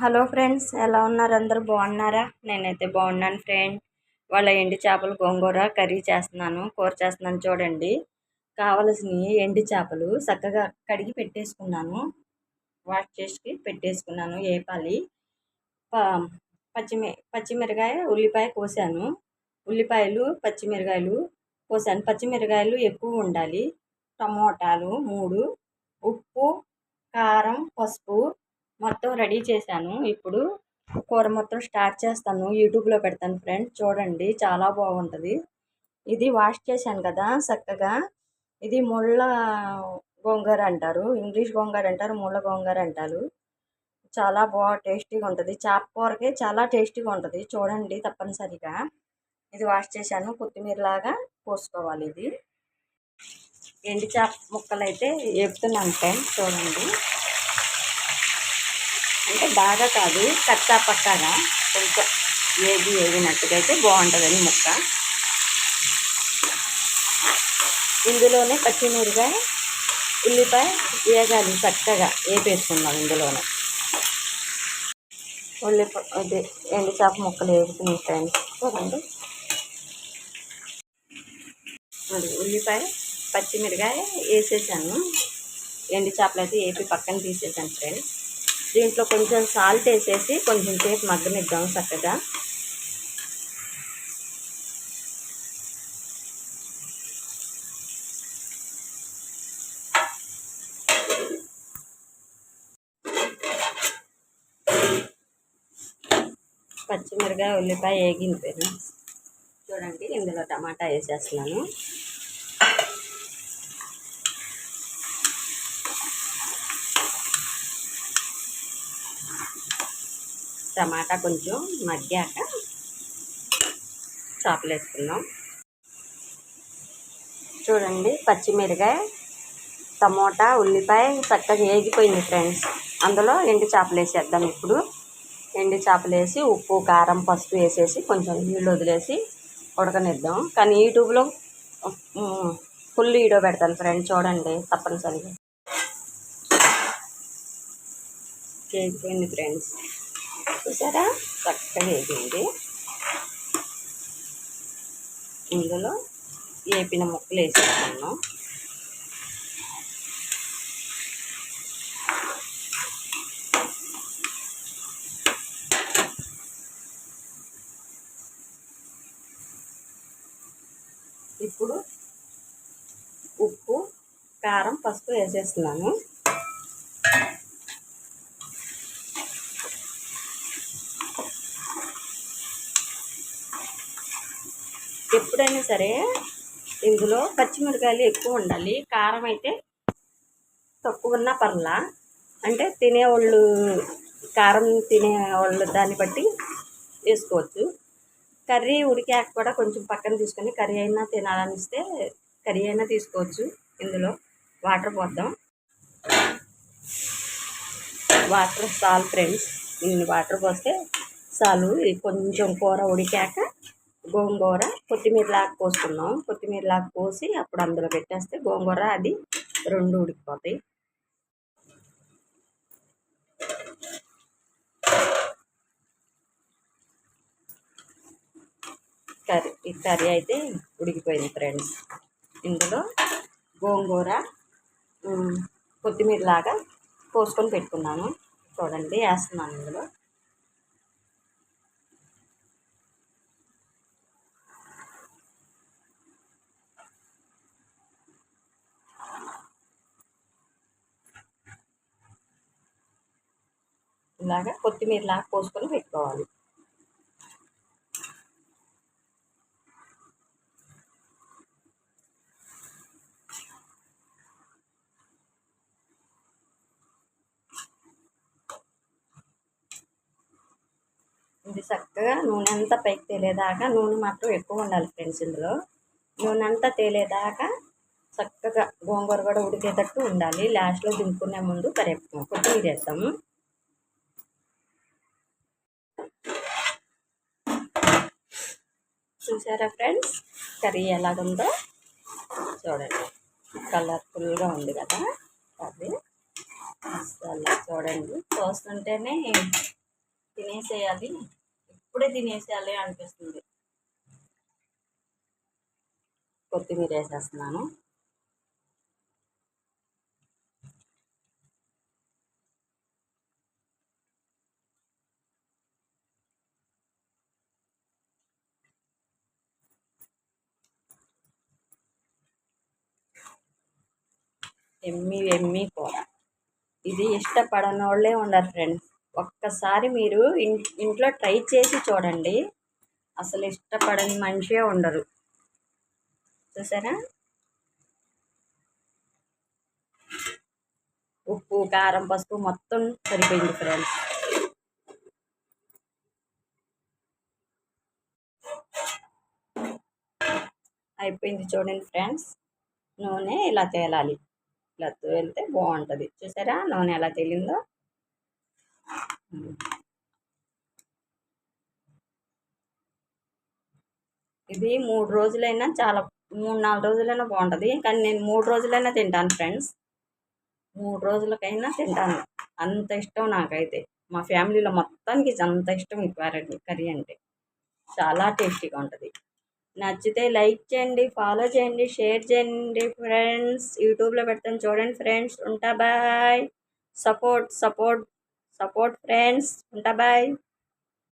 Hello friends ఎలా ఉన్నారు? అందరు బాగున్నారా? నేనైతే బాగున్నాను ఫ్రెండ్. వాళ్ళ ఎండి చేపలు గోంగూర కర్రీ చేస్తున్నాను కూర చేస్తున్నాను చూడండి. కావలసినవి ఎండి చేపలు చక్కగా కడిగి పెట్టేసుకున్నాను. వాష్ చేసి పెట్టేసుకున్నాను ఏపాలి. పచ్చిమి పచ్చిమిరకాయ ఉల్లిపాయ కోసాను. ఉల్లిపాయలు పచ్చిమిరకాయలు కోసాను. పచ్చిమిరకాయలు ఎక్కువ ఉండాలి. టమోటాలు మూడు ఉప్పు కారం పసుపు మొత్తం రెడీ చేశాను. ఇప్పుడు కూర మొత్తం స్టార్ట్ చేస్తాను. యూట్యూబ్లో పెడతాను ఫ్రెండ్స్. చూడండి చాలా బాగుంటుంది. ఇది వాష్ చేశాను కదా చక్కగా. ఇది ముళ్ళ గోంగూర అంటారు. ఇంగ్లీష్ గోంగూర అంటారు ముళ్ళ గోంగూర అంటారు. చాలా బాగా టేస్టీగా ఉంటుంది. చేప కూరకే చాలా టేస్టీగా ఉంటుంది. చూడండి తప్పనిసరిగా. ఇది వాష్ చేశాను. కొత్తిమీర లాగా పోసుకోవాలి ఇది. ఎండి చేప ముక్కలు అయితే వేపుతున్నాను ఫ్రెండ్స్. చూడండి. అంటే బాగా కాదు కచ్చా పక్కాగా కొంచెం ఏది ఏగినట్టుగా అయితే బాగుంటుందని ముక్క. ఇందులోనే పచ్చిమిరకాయ ఉల్లిపాయ వేగాలి చక్కగా వేపేసుకుందాం ఇందులోనే. ఉల్లిపాయ అదే ఎండు చేప ముక్కలు వేగుతున్నాయి ఫ్రెండ్స్. చూడండి. అది ఉల్లిపాయ పచ్చిమిరకాయ వేసేసాను. ఎండు చేపలు అయితే వేపి పక్కన తీసేసాను ఫ్రెండ్స్. దీంట్లో కొంచెం సాల్ట్ వేసేసి కొంచెం సేపు మగ్గనిద్దాం చక్కగా. పచ్చిమిరకాయ ఉల్లిపాయ వేగింది చూడండి ఇందులో టమాటా వేసేస్తున్నాను. టమాటా కొంచెం మగ్గాక చేపలు వేసుకుందాం. చూడండి పచ్చిమిరకాయ టమోటా ఉల్లిపాయ చక్కగా వేగిపోయింది ఫ్రెండ్స్. అందులో ఎండు చేపలు వేసేద్దాం ఇప్పుడు. ఎండు చేపలు వేసి ఉప్పు కారం పసుపు వేసేసి కొంచెం నీళ్ళు వదిలేసి ఉడకనిద్దాం. కానీ యూట్యూబ్లో ఫుల్ వీడియో పెడతాను ఫ్రెండ్ చూడండి తప్పనిసరిగా. చేసిపోయింది ఫ్రెండ్స్. చూసారా? చక్కగా వేగింది ఇందులో వేపిన ముక్కలు వేసేసుకున్నాం. ఇప్పుడు ఉప్పు కారం పసుపు వేసేస్తున్నాను. ఎప్పుడైనా సరే ఇందులో పచ్చిమిరకాయలు ఎక్కువ ఉండాలి. కారం అయితే తక్కువ ఉన్నా పర్లా. అంటే తినేవాళ్ళు కారం తినేవాళ్ళు దాన్ని బట్టి వేసుకోవచ్చు. కర్రీ ఉడికాక కూడా కొంచెం పక్కన తీసుకొని కర్రీ అయినా తినాలనిస్తే కర్రీ అయినా తీసుకోవచ్చు. ఇందులో వాటర్ పోద్దాం. వాటర్ సాల్ ఫ్రెండ్స్ ఇన్ని వాటర్ పోస్తే చాలు కొంచెం కూర ఉడికాక గోంగూర కొత్తిమీర లాగా కోసుకున్నాం. కొత్తిమీర లాగా పోసి అప్పుడు అందులో పెట్టేస్తే గోంగూర అది రెండు ఉడికిపోతాయి. కర్రీ ఈ కర్రీ అయితే ఉడికిపోయింది ఫ్రెండ్స్. ఇందులో గోంగూర కొత్తిమీర లాగా కోసుకొని పెట్టుకున్నాను. చూడండి వేస్తున్నాను ఇందులో. లాగా కొత్తిమీర లాగా పోసుకొని పెట్టుకోవాలి. ఇది చక్కగా నూనె అంతా పైకి తేలేదాకా నూనె మాత్రం ఎక్కువ ఉండాలి ఫ్రెండ్స్ ఇందులో. నూనె అంతా తేలేదాకా చక్కగా గోంగూర కూడా ఉడికేటట్టు ఉండాలి. లాస్ట్లో దింపుకునే ముందు కరేపు కొత్తిమీర వేస్తాము. చూసారా ఫ్రెండ్స్? కర్రీ ఎలాగుందో చూడండి. కలర్ఫుల్గా ఉంది కదా కర్రీ. అలా చూడండి. చూస్తుంటేనే తినేసేయాలి. ఇప్పుడే తినేసేయాలి అనిపిస్తుంది. కొత్తిమీర వేసేస్తున్నాను ఎమ్మి ఎమ్మి కూర. ఇది ఇష్టపడని వాళ్ళే ఉండరు ఫ్రెండ్స్. ఒక్కసారి మీరు ఇంట్లో ట్రై చేసి చూడండి. అసలు ఇష్టపడని మనిషే ఉండరు. చూసారా? ఉప్పు కారం పసుపు మొత్తం సరిపోయింది ఫ్రెండ్స్. అయిపోయింది చూడండి ఫ్రెండ్స్. నూనె ఇలా తేలాలి. ఇలా వెళ్తే బాగుంటుంది. చూసారా? నూనె ఎలా తేలిందో? ఇది మూడు రోజులైనా చాలా మూడు నాలుగు రోజులైనా బాగుంటుంది. కానీ నేను మూడు రోజులైనా తింటాను ఫ్రెండ్స్. మూడు రోజులకైనా తింటాను. అంత ఇష్టం నాకైతే. మా ఫ్యామిలీలో మొత్తానికి అంత ఇష్టం ఈ కర్రీ అంటే. చాలా టేస్టీగా ఉంటుంది. నచ్చితే లైక్ చేయండి ఫాలో చేయండి షేర్ చేయండి ఫ్రెండ్స్. యూట్యూబ్లో పెడతాను చూడండి ఫ్రెండ్స్. ఉంటా bye. Support support support friends. ఉంటా బాయ్.